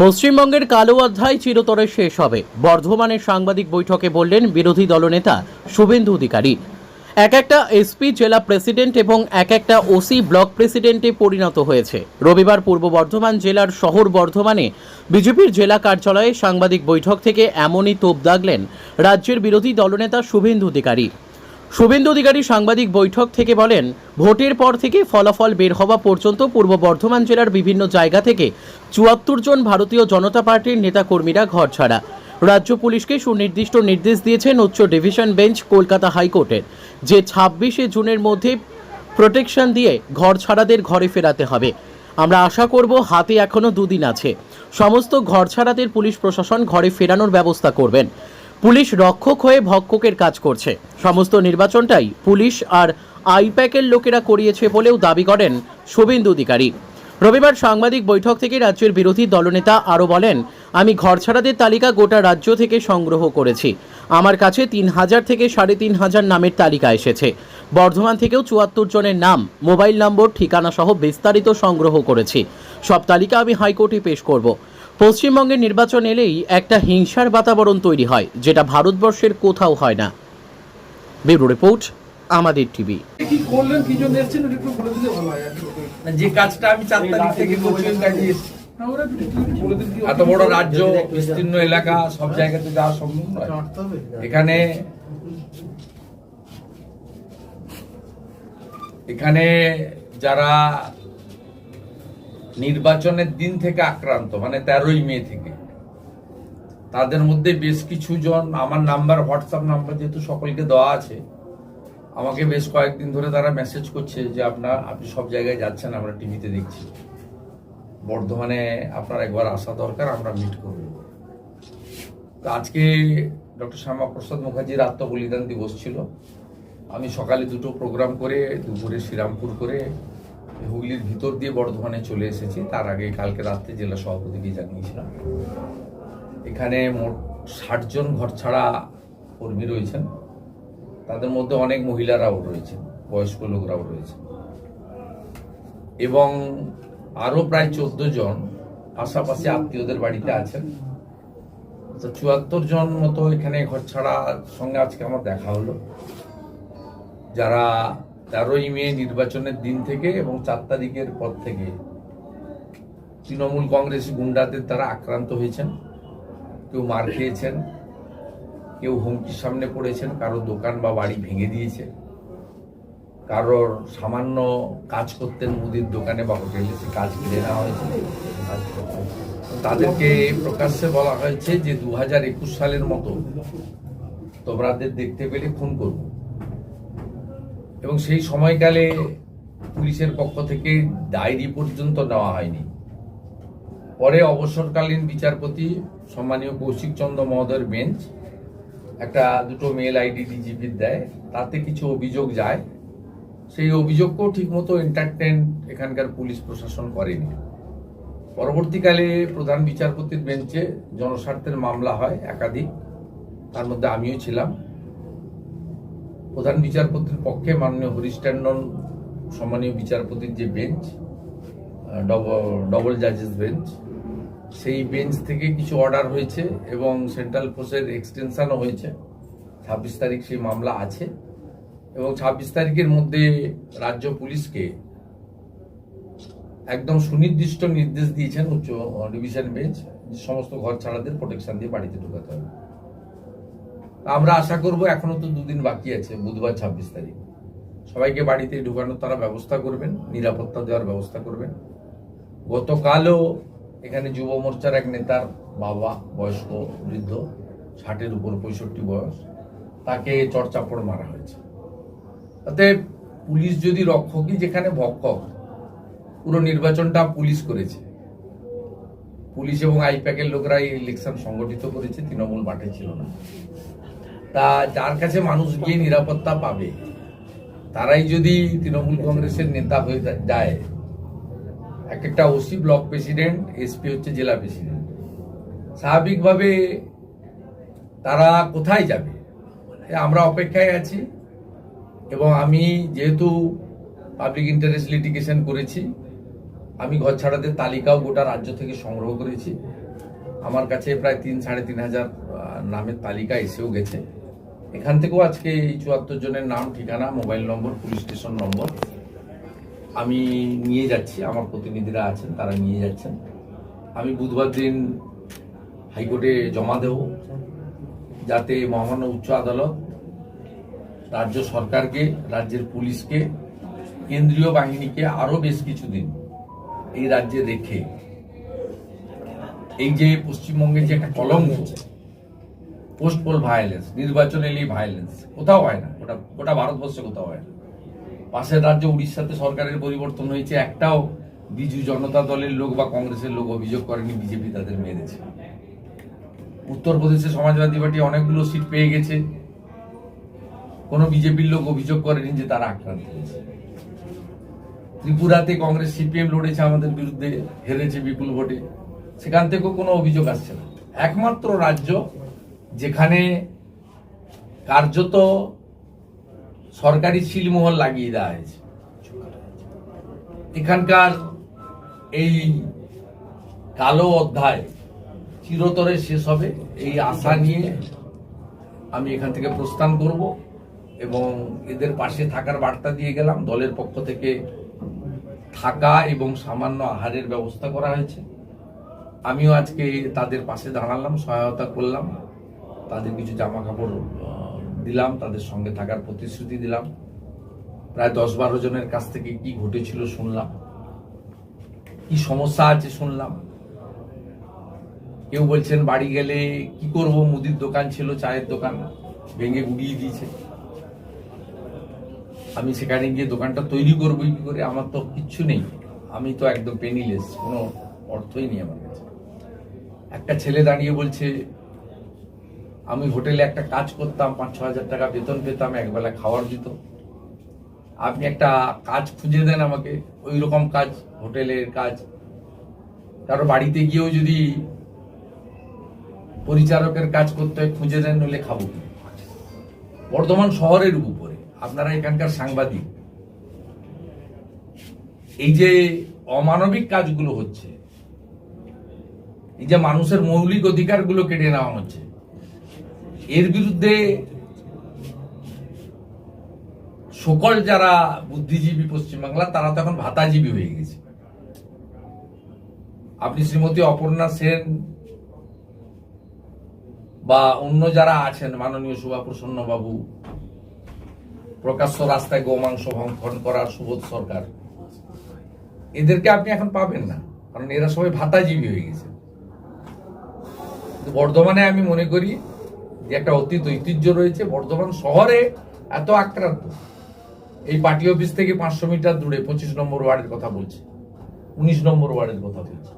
পশ্চিমবঙ্গের কালো অধ্যায় চিরতরে শেষ হবে। বর্ধমানের সাংবাদিক বৈঠকে বললেন বিরোধী দলনেতা শুভেন্দু অধিকারী। এক একটা এসপি জেলা প্রেসিডেন্ট এবং এক একটা ওসি ব্লক প্রেসিডেন্টে পরিণত হয়েছে। রবিবার পূর্ব বর্ধমান জেলার শহর বর্ধমানে বিজেপির জেলা কার্যালয়ে সাংবাদিক বৈঠক থেকে এমনই তোপ দাগলেন রাজ্যের বিরোধী দলনেতা শুভেন্দু অধিকারী। শুভেন্দু অধিকারী সাংবাদিক বৈঠক থেকে বলেন, ভোটের পর থেকে ফলাফল বের হওয়া পর্যন্ত পূর্ব বর্ধমান জেলার বিভিন্ন জায়গা থেকে চুয়াত্তর জন ভারতীয় জনতা পার্টির নেতাকর্মীরা ঘর ছাড়া। রাজ্য পুলিশকে সুনির্দিষ্ট নির্দেশ দিয়েছেন উচ্চ ডিভিশন বেঞ্চ কলকাতা হাইকোর্টের, যে ছাব্বিশে জুনের মধ্যে প্রোটেকশন দিয়ে ঘর ছাড়াদের ঘরে ফেরাতে হবে। আমরা আশা করব হাতে এখনও দুদিন আছে। সমস্ত ঘর ছাড়াদের পুলিশ প্রশাসন ঘরে ফেরানোর ব্যবস্থা করবেন। পুলিশ রক্ষক হয়ে ভক্ষকের কাজ করছে। সমস্ত নির্বাচনটাই পুলিশ আর আইপ্যাকের লোকেরা করিয়েছে বলেও দাবি করেন শুভেন্দু অধিকারী। রবিবার সাংবাদিক বৈঠক থেকে রাজ্যের বিরোধী দলনেতা আরও বলেন, আমি ঘরছাড়াদের তালিকা গোটা রাজ্য থেকে সংগ্রহ করেছি। আমার কাছে তিন হাজার থেকে সাড়ে তিন হাজার নামের তালিকা এসেছে। বর্ধমান থেকেও চুয়াত্তর জনের নাম, মোবাইল নম্বর ঠিকানা সহ বিস্তারিত সংগ্রহ করেছি। সব তালিকা আমি হাইকোর্টে পেশ করব। পশ্চিমবঙ্গের নির্বাচন এলেই একটা হিংসার বাতাবরণ তৈরি হয় যেটা ভারতবর্ষের কোথাও হয় না। ব্যুরো রিপোর্ট আমাদের টিভি। হয় যে কাজটা আমি চার তারিখ থেকে এত বড় রাজ্য বিস্তীর্ণ এলাকা সব জায়গাতে যাওয়া সম্ভব নয়। এখানে এখানে যারা নির্বাচনের দিন থেকে আক্রান্ত মানে তেরোই মে থেকে। তাদের মধ্যে বেশ কিছু জন আমার নাম্বার হোয়াটসঅ্যাপ নাম্বার যেহেতু সকলকে দেওয়া আছে, আমাকে বেশ কয়েকদিন ধরে তারা মেসেজ করছে যে আপনার, আপনি সব জায়গায় যাচ্ছেন, আমরা টিভিতে দেখছি। বর্ধমানে আপনার একবার আসা দরকার, আমরা মিট করব। তো আজকে ডক্টর শ্যামাপ্রসাদ মুখার্জির আত্মবলিদান দিবস ছিল। আমি সকালে দুটো প্রোগ্রাম করে, দুপুরে শ্রীরামপুর করে হুগলির ভিতর দিয়ে বর্ধমানে চলে এসেছি। তার আগে কালকে রাত্রে জেলা সভাপতিকে জানিয়েছিলাম এখানে মোট ষাট জন ঘর ছাড়া কর্মী রয়েছেন। তাদের মধ্যে অনেক মহিলারাও রয়েছেন, বয়স্ক লোকরাও রয়েছেন। এবং আরও প্রায় চোদ্দ জন পাশাপাশি আত্মীয়দের বাড়িতে আছেন। তো চুয়াত্তর জন মতো এখানে ঘর ছাড়া সঙ্গে আজকে আমার দেখা হলো। যারা তেরোই মে নির্বাচনের দিন থেকে এবং চার তারিখের পর থেকে তৃণমূল কংগ্রেস গুন্ডাদের দ্বারা আক্রান্ত হয়েছেন। কেউ মার খেয়েছেন, কেউ হুমকির সামনে পড়েছেন, কারও দোকান বা বাড়ি ভেঙে দিয়েছে। কারোর সামান্য কাজ করতেন মুদির দোকানে বা হোটেলে সে কাজ কিনে নেওয়া হয়েছে। তাদেরকে প্রকাশ্যে বলা হয়েছে যে দু হাজার একুশ সালের মতো তোমরাদের দেখতে পেলে খুন করব। এবং সেই সময়কালে পুলিশের পক্ষ থেকে ডায়েরি পর্যন্ত নেওয়া হয়নি। পরে অবসরকালীন বিচারপতি সম্মানীয় কৌশিক চন্দ্র মহোদয়ের বেঞ্চ একটা দুটো মেল আইডি ডিজিপির দেয়, তাতে কিছু অভিযোগ যায়। সেই অভিযোগকেও ঠিকমতো এন্টারটেন এখানকার পুলিশ প্রশাসন করেনি। পরবর্তীকালে প্রধান বিচারপতির বেঞ্চে জনস্বার্থের মামলা হয় একাধিক, তার মধ্যে আমিও ছিলাম। প্রধান বিচারপতির পক্ষে মাননীয় হরিশ ট্যান্ডন, সম্মানীয় বিচারপতির যে বেঞ্চ ডবল জাজেস বেঞ্চ, সেই বেঞ্চ থেকে কিছু অর্ডার হয়েছে এবং সেন্ট্রাল ফোর্সের এক্সটেনশনও হয়েছে। ছাব্বিশ তারিখ সেই মামলা আছে এবং ছাব্বিশ তারিখের মধ্যে রাজ্য পুলিশকে একদম সুনির্দিষ্ট নির্দেশ দিয়েছেন উচ্চ ডিভিশন বেঞ্চ সমস্ত ঘর ছাড়াদের প্রোটেকশন দিয়ে বাড়িতে ঢোকাতে হবে। আমরা আশা করব এখনও তো দুদিন বাকি আছে, বুধবার ছাব্বিশ তারিখ। সবাইকে বাড়িতে ঢোকানোর তারা ব্যবস্থা করবেন, নিরাপত্তা দেওয়ার ব্যবস্থা করবেন। গতকালও এখানে যুব মোর্চার এক নেতার বাবা, বয়স্ক বৃদ্ধ, ষাটের উপর পঁয়ষট্টি বয়স, তাকে চড়চাপড় মারা হয়েছে। তাতে পুলিশ যদি রক্ষকই যেখানে ভক্ষক, পুরো নির্বাচনটা পুলিশ করেছে। পুলিশ এবং আইপ্যাকের লোকরাই ইলেকশন সংগঠিত করেছে, তৃণমূল মাঠে ছিল না। তা যার কাছে মানুষ গিয়ে নিরাপত্তা পাবে, তারাই যদি তৃণমূল কংগ্রেসের নেতা হয়ে যায়। এক একটা ওসি, ব্লক প্রেসিডেন্ট, এসপি হচ্ছে জেলা প্রেসিডেন্ট। স্বাভাবিকভাবে তারা কোথায় যাবে? আমরা অপেক্ষায় আছি এবং আমি যেহেতু পাবলিক ইন্টারেস্ট লিটিগেশন করেছি, আমি ঘর ছাড়াদের তালিকাও গোটা রাজ্য থেকে সংগ্রহ করেছি। আমার কাছে প্রায় তিন, সাড়ে তিন হাজার নামের তালিকা এসেও গেছে। এখান থেকেও আজকে এই চুয়াত্তর জনের নাম, ঠিকানা, mobile number, police station number. আমি নিয়ে যাচ্ছি, আমার প্রতিনিধিরা আছেন, তারা নিয়ে যাচ্ছেন। আমি বুধবার দিন হাইকোর্টে জমা দেব, যাতে মহামান্য উচ্চ আদালত রাজ্য সরকারকে, রাজ্যের পুলিশকে, কেন্দ্রীয় বাহিনীকে আরও বেশ কিছুদিন এই রাজ্যে রেখে, এই যে পশ্চিমবঙ্গে যে একটা কলঙ্ক পোস্ট পোল ভায়োলেন্স নির্বাচন এলেই ভায়োলেন্স কোথাও হয় না ওটা গোটা ভারতবর্ষে কোথাও হয় না। পাশের রাজ্য উড়িষ্যাতে সরকারের পরিবর্তন হয়েছে, একটাও বিজু জনতা দলের লোক বা কংগ্রেসের লোক অভিযোগ করেনি, বিজেপি তাদের মেরেছে। উত্তরপ্রদেশে সমাজবাদী পার্টি অনেকগুলো সিট পেয়ে গেছে। কোনো বিজেপির লোক অভিযোগ করেনি যে তারা আক্রান্ত হয়েছে। ত্রিপুরাতে কংগ্রেস সিপিএম লড়েছে, আমাদের বিরুদ্ধে হেরেছে বিপুল ভোটে। সেখান থেকেও কোনো অভিযোগ আসছে না। একমাত্র রাজ্য যেখানে কার্যত সরকারি সিলমোহর লাগিয়ে দেওয়া হয়েছে। এখানকার এই কালো অধ্যায় চিরতরে শেষ হবে। এই আশা নিয়ে আমি এখান থেকে প্রস্থান করব এবং এদের পাশে থাকার বার্তা দিয়ে গেলাম। দলের পক্ষ থেকে থাকা এবং সামান্য আহারের ব্যবস্থা করা হয়েছে। আমিও আজকে তাদের পাশে দাঁড়ালাম, সহায়তা করলাম। তাদের কিছু জামা কাপড় দিলাম, তাদের সঙ্গে থাকার প্রতিশ্রুতি দিলাম। প্রায় দশ বারো জনের কাছ থেকে কি ঘটেছিল শুনলাম। কি সমস্যা আছে শুনলাম। কেউ বলছেন বাড়ি গেলে কি করব? মুদির দোকান ছিল, চায়ের দোকান ভেঙে গুড়িয়ে দিয়েছে। আমি সেখানে গিয়ে দোকানটা তৈরি করব কি করে? আমার তো কিচ্ছু নেই। আমি তো একদম পেনিলেস কোনো অর্থই নেই আমার কাছে। একটা ছেলে দাঁড়িয়ে বলছে আমি হোটেলে একটা কাজ করতাম, পাঁচ ছ হাজার টাকা বেতন পেতাম, একবেলা খাওয়ার দিত। আপনি একটা কাজ খুঁজে দেন আমাকে ওই রকম কাজ, হোটেলের কাজ। কারও বাড়িতে গিয়েও যদি পরিচারকের কাজ করতে হয়, খুঁজে দেন, নইলে খাব? বর্ধমান শহরের উপরে, আপনারা এখানকার সাংবাদিক। এই যে অমানবিক কাজগুলো হচ্ছে, এই যে মানুষের মৌলিক অধিকারগুলো কেটে নেওয়া হচ্ছে এর বিরুদ্ধে সকল যারা বুদ্ধিজীবী পশ্চিমবাংলা, তারা তো এখন ভাতাজীবী হয়ে গেছে। আপনি শ্রীমতী অপর্ণা সেন বা অন্য যারা আছেন, মাননীয় সুভাপ্রসন্ন বাবু প্রকাশ্য রাস্তায় গোমাংস ভক্ষণ করার সুবোধ সরকার, এদেরকে আপনি এখন পাবেন না, কারণ এরা সবাই ভাতাজীবী হয়ে গেছে। বর্ধমানে আমি মনে করি যে একটা অতীত ঐতিহ্য রয়েছে, বর্ধমান শহরে এত আক্রান্ত। এই পার্টি অফিস থেকে পাঁচশো মিটার দূরে পঁচিশ নম্বর ওয়ার্ডের কথা বলছে। উনিশ নম্বর ওয়ার্ডের কথা বলছে।